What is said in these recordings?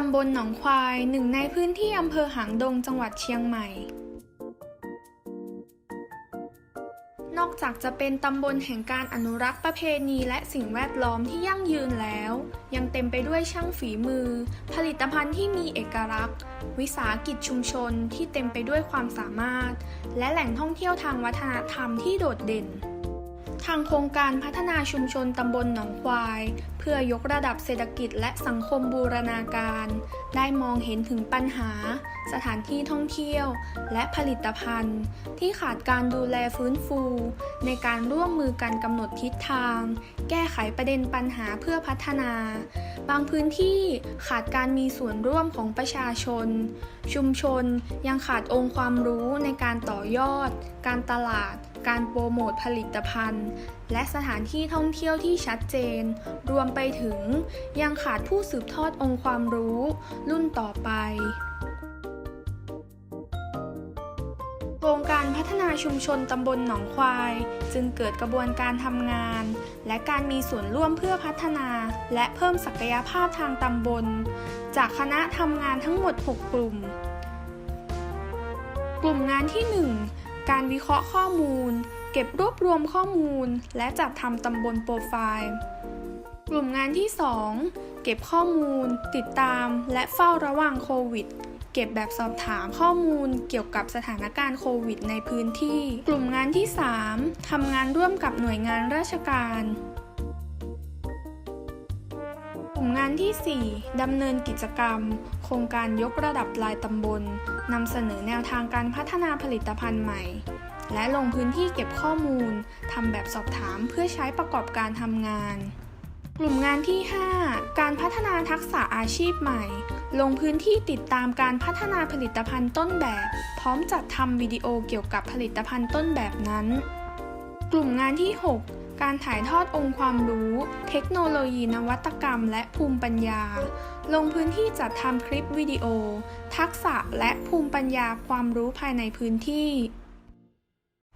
ตำบลหนองควายหนึ่งในพื้นที่อำเภอหางดงจังหวัดเชียงใหม่ นอกจากจะเป็นตำบลแห่งการอนุรักษ์ประเพณีและสิ่งแวดล้อมที่ยั่งยืนแล้ว ยังเต็มไปด้วยช่างฝีมือ ผลิตภัณฑ์ที่มีเอกลักษณ์ วิสาหกิจชุมชนที่เต็มไปด้วยความสามารถ และแหล่งท่องเที่ยวทางวัฒนธรรมที่โดดเด่นทางโครงการพัฒนาชุมชนตำบลหนองควายเพื่อยกระดับเศรษฐกิจและสังคมบูรณาการ ได้มองเห็นถึงปัญหา สถานที่ท่องเที่ยว และผลิตภัณฑ์ ที่ขาดการดูแลฟื้นฟู ในการร่วมมือกันกำหนดทิศทาง แก้ไขประเด็นปัญหาเพื่อพัฒนา บางพื้นที่ขาดการมีส่วนร่วมของประชาชน ชุมชนยังขาดองค์ความรู้ในการต่อยอด การตลาด การโปรโมทผลิตภัณฑ์ และสถานที่ท่องเที่ยวที่ชัดเจน รวมไปถึงยังขาดผู้สืบทอดองค์ความรู้ รุ่นต่อไปโครงการพัฒนาชุมชนตำบลหนองควาย จึงเกิดกระบวนการทำงาน และการมีส่วนร่วมเพื่อพัฒนา และเพิ่มศักยภาพทางตำบล จากคณะทำงานทั้งหมด 6 กลุ่ม กลุ่มงานที่ 1 การวิเคราะห์ข้อมูล เก็บรวบรวมข้อมูล และจัดทำตำบลโปรไฟล์ กลุ่มงานที่ 2 เก็บข้อมูล ติดตาม และเฝ้าระวังโควิด เก็บแบบสอบถามข้อมูล เกี่ยวกับสถานการณ์โควิดในพื้นที่ กลุ่มงานที่ 3ทำงานร่วมกับหน่วยงานราชการ ท่านที่ 4 ดำเนินกิจกรรม โครงการยกระดับรายตำบลนำเสนอแนวทางการพัฒนาผลิตภัณฑ์ใหม่ และลงพื้นที่เก็บข้อมูลทำแบบสอบถามเพื่อใช้ประกอบการทำงาน กลุ่มงานที่ 5 การพัฒนาทักษะอาชีพใหม่ ลงพื้นที่ติดตามการพัฒนาผลิตภัณฑ์ต้นแบบ พร้อมจัดทำวิดีโอเกี่ยวกับผลิตภัณฑ์ต้นแบบนั้น กลุ่มงานที่ 6 การถ่ายทอดองค์ความรู้ เทคโนโลยีนวัตกรรม และภูมิปัญญา ลงพื้นที่จัดทำคลิปวิดีโอ ทักษะและภูมิปัญญาความรู้ภายในพื้นที่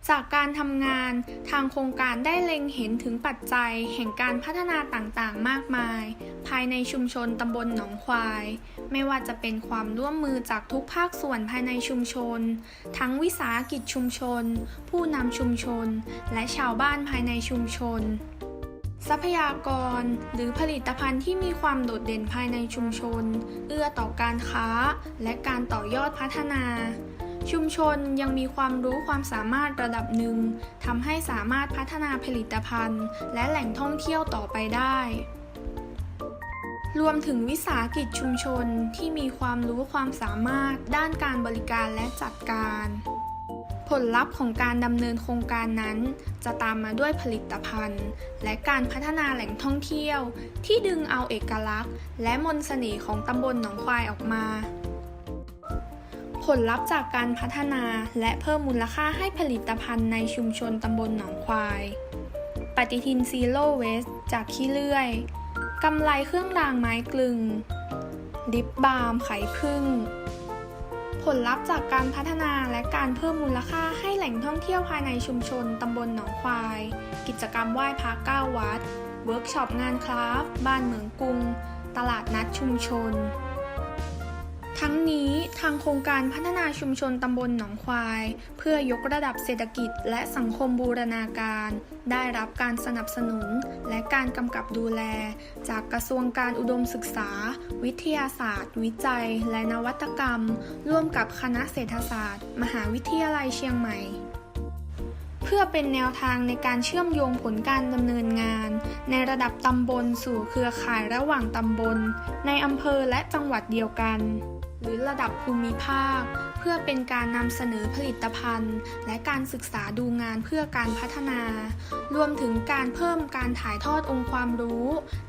จากการทำงานทางโครงการได้เล็งเห็นถึงปัจจัยแห่งการพัฒนาต่างๆ มากมาย ภายในชุมชนตำบลหนองควาย ไม่ว่าจะเป็นความร่วมมือจากทุกภาคส่วนภายในชุมชน ทั้งวิสาหกิจชุมชน ผู้นำชุมชน และชาวบ้านภายในชุมชน ทรัพยากร หรือผลิตภัณฑ์ที่มีความโดดเด่นภายในชุมชน เอื้อต่อการค้า และการต่อยอดพัฒนา ชุมชนยังมีความรู้ความสามารถระดับหนึ่งทำให้สามารถพัฒนาผลิตภัณฑ์ และแหล่งท่องเที่ยวต่อไปได้ รวมถึงวิสาหกิจชุมชนที่มีความรู้ความสามารถด้านการบริการและจัดการ ผลลัพธ์ของการดำเนินโครงการนั้น จะตามมาด้วยผลิตภัณฑ์ และการพัฒนาแหล่งท่องเที่ยว ที่ดึงเอาเอกลักษณ์ และมนต์เสน่ห์ของตำบลหนองควายออกมา ผลลัพธ์จากการพัฒนาและเพิ่มมูลค่าให้ผลิตภัณฑ์ในชุมชนตำบลหนองควาย ปฏิทินซีโร่เวสจากขี้เลื่อย กำไรเครื่องรางไม้กลึง ลิปบาล์มไข่พึ่ง ผลลัพธ์จากการพัฒนาและการเพิ่มมูลค่าให้แหล่งท่องเที่ยวภายในชุมชนตำบลหนองควาย กิจกรรมไหว้พระเก้าวัด เวิร์กช็อปงานคราฟ บ้านเหมืองกรุง ตลาดนัดชุมชน ทั้งนี้ทางโครงการพัฒนาชุมชนตำบลหนองควาย เพื่อยกระดับเศรษฐกิจและสังคมบูรณาการ ได้รับการสนับสนุน และการกำกับดูแล จากกระทรวงการอุดมศึกษา วิทยาศาสตร์ วิจัย และนวัตกรรม ร่วมกับคณะเศรษฐศาสตร์ มหาวิทยาลัยเชียงใหม่เพื่อเป็นแนวทางในการเชื่อมโยงผลการดำเนินงาน ในระดับตำบลสู่เครือข่ายระหว่างตำบล ในอำเภอและจังหวัดเดียวกัน หรือระดับภูมิภาค เพื่อเป็นการนำเสนอผลิตภัณฑ์ และการศึกษาดูงานเพื่อการพัฒนา รวมถึงการเพิ่มการถ่ายทอดองค์ความรู้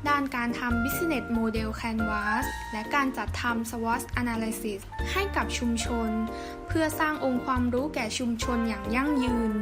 ด้านการทำ Business Model Canvas และการจัดทำ SWOT Analysis ให้กับชุมชน เพื่อสร้างองค์ความรู้แก่ชุมชนอย่างยั่งยืน